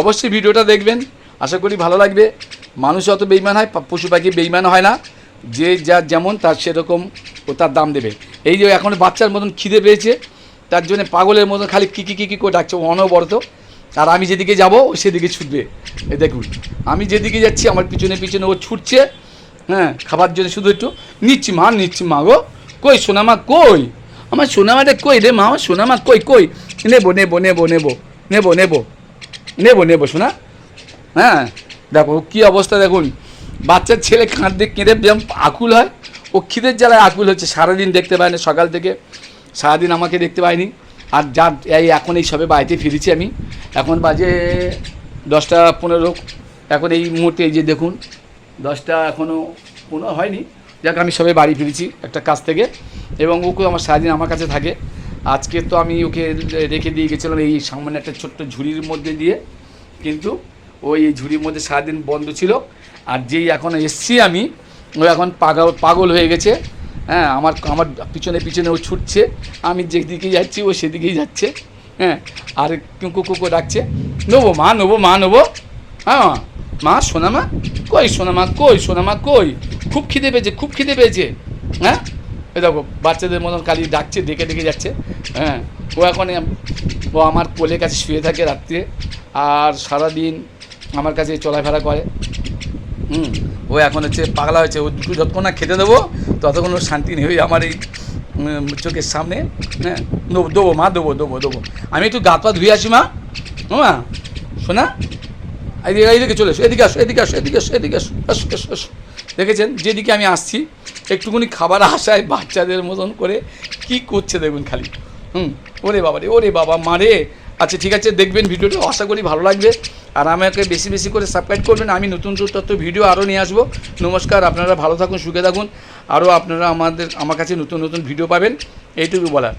অবশ্যই ভিডিওটা দেখবেন। আশা করি ভালো লাগবে। মানুষ অত বেইমান হয় পশু পাখি বেইমান হয় না। যে যা যেমন, তার সেরকম ও তার দাম দেবে। এই যে এখন বাচ্চার মতন খিদে পেয়েছে, তার জন্য পাগলের মতন খালি কী কী কী কী করে ডাকছে, অনবরত। আর আমি যেদিকে যাব, ও সেদিকে ছুটবে। এই দেখুন, আমি যেদিকে যাচ্ছি, আমার পিছনে পিছনে ও ছুটছে। হ্যাঁ খাবার জন্য শুধু একটু নিচ্ছি মা নিচ্ছি মা গো। কই সোনামা, কই? আমার সোনামাটা কই রে মা? সোনামা কই কই? নেব নেব নেব নেব নেব নেব। নেব নেব, শোনা। হ্যাঁ দেখো, কী অবস্থা দেখুন। বাচ্চার ছেলে কাঁদতে কেঁদে যেমন আকুল হয়, ও খিদের জ্বালায় আকুল হচ্ছে, সারাদিন দেখতে পায় না সকাল থেকে। সারাদিন আমাকে দেখতে পায়নি। আর যা, এই এখন এই সবে বাড়িতে ফিরেছি আমি। এখন বাজে দশটা পনেরো। এখন এই মুহূর্তে এই যে দেখুন, দশটা এখনও পনেরো হয়নি। যাক, আমি সবে বাড়ি ফিরেছি একটা কাজ থেকে। এবং ওকে আমার সারাদিন আমার কাছে থাকে। আজকে তো আমি ওকে রেখে দিয়ে গেছিলাম এই সামনে একটা ছোট্ট ঝুড়ির মধ্যে দিয়ে, কিন্তু ওই এই ঝুড়ির মধ্যে সারাদিন বন্ধ ছিল। আর যেই এখন এসছি আমি, ও এখন পাগল পাগল হয়ে গেছে। হ্যাঁ আমার আমার পিছনে পিছনে ও ছুটছে। আমি যেদিকে যাচ্ছি, ও সেদিকেই যাচ্ছে। হ্যাঁ আর কুকু কুকু ডাকছে, নেব মা নেব মা, নেব। হ্যাঁ মা সোনামা, কই সোনা মা কই সোনা মা কই? খুব খিদে পেয়েছে, খুব খিদে পেয়েছে। হ্যাঁ? এ দেখো, বাচ্চাদের মতন কালি ডাকছে, ডেকে ডেকে যাচ্ছে হ্যাঁ। ও এখন ও আমার কোলের কাছে শুয়ে থাকে রাত্রে, আর সারাদিন আমার কাছে চলাফেরা করে। হুম। ও এখন হচ্ছে পাগলা হয়েছে, ও দুটো যতক্ষণ না খেতে দেবো, ততক্ষণ ও শান্তি নেই। আমার এই চোখের সামনে হ্যাঁ দেবো মা, দেবো দেবো দেবো। আমি একটু গাত পা ধুয়ে আসি, মা। মা, শোনা? এইদিকে এইদিকে চলে এসো, এদিকে আসো এদিকে আসো এদিকে আসো এদিকে আসো আসো আসো আসো। দেখেছেন? যেদিকে আমি আসছি, একটুখানি খাবার আসায় বাচ্চাদের মতন করে কি করছে দেখুন খালি। হুম, ওরে বাবা রে, ওরে বাবা মারে আচ্ছা ঠিক আছে, দেখবেন ভিডিওটা, আশা করি ভালো লাগবে। আর আমাকে বেশি বেশি করে সাবস্ক্রাইব করবেন। আমি নতুন তথ্য, ভিডিও আরও নিয়ে আসব। নমস্কার, আপনারা ভালো থাকুন, সুখে থাকুন। আরও আপনারা আমাদের, আমার কাছে নতুন নতুন ভিডিও পাবেন। এইটুকু বলার।